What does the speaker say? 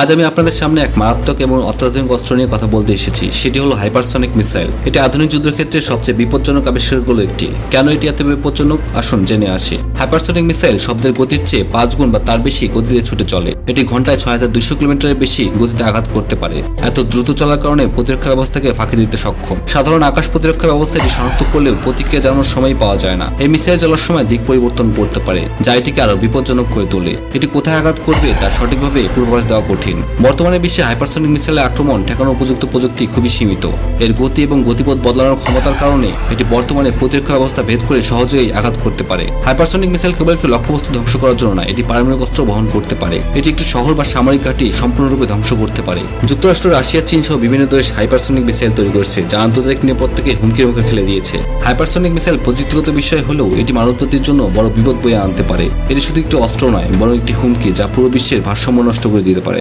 আজ আমি আপনাদের সামনে এক মারাত্মক এবং অত্যাধুনিক অস্ত্র নিয়ে কথা বলতে এসেছি। সেটি হলো হাইপারসনিক মিসাইল। এটি আধুনিক যুদ্ধক্ষেত্রে সবচেয়ে বিপজ্জনক আবিষ্কারগুলো একটি। কেন এটি এত বিপজ্জনক? আসুন জেনে আসি। হাইপারসনিক মিসাইল শব্দের গতির চেয়ে পাঁচ গুণ বা তার বেশি গতিতে ছুটে চলে। এটি ঘন্টায় ছয় হাজার দুইশো কিলোমিটারের বেশি গতিতে আঘাত করতে পারে। এত দ্রুত চলার কারণে প্রতিরক্ষা ব্যবস্থাকে ফাঁকি দিতে সক্ষম। সাধারণ আকাশ প্রতিরক্ষা ব্যবস্থা এটি শনাক্ত করলেও প্রতিক্রিয়া জানানোর সময় পাওয়া যায় না। এই মিসাইল চলার সময় দিক পরিবর্তন করতে পারে, যা এটিকে আরও বিপজ্জনক করে তোলে। এটি কোথায় আঘাত করবে তা সঠিকভাবে পূর্বাভাস দেওয়া কঠিন। বর্তমানে বিশ্বে হাইপারসনিক মিসাইলের আক্রমণ ঠেকানোর উপযুক্ত প্রযুক্তি খুবই সীমিত। এর গতি এবং গতিপথ বদলানোর ক্ষমতার কারণে এটি বর্তমানে প্রতিরক্ষা ব্যবস্থা ভেদ করে সহজেই আঘাত করতে পারে। হাইপারসনিক মিসাইল কেবল একটি লক্ষ্যবস্তু ধ্বংস করার জন্য না এটি পারমাণবিক অস্ত্র বহন করতে পারে। এটি একটি শহর বা সামরিক ঘাঁটি সম্পূর্ণরূপে ধ্বংস করতে পারে। যুক্তরাষ্ট্র, রাশিয়া, চীন সহ বিভিন্ন দেশ হাইপারসনিক মিসাইল তৈরি করেছে, যা আন্তর্জাতিক নিরাপত্তাকে হুমকির মুখে ফেলে দিয়েছে। হাইপারসনিক মিসাইল প্রযুক্তিগত বিষয় হলেও এটি মানবজাতির জন্য বড় বিপদ বয়ে আনতে পারে। এটি শুধু একটি অস্ত্র নয়, বরং একটি হুমকি যা পুরো বিশ্বের ভারসাম্য নষ্ট করে দিতে পারে।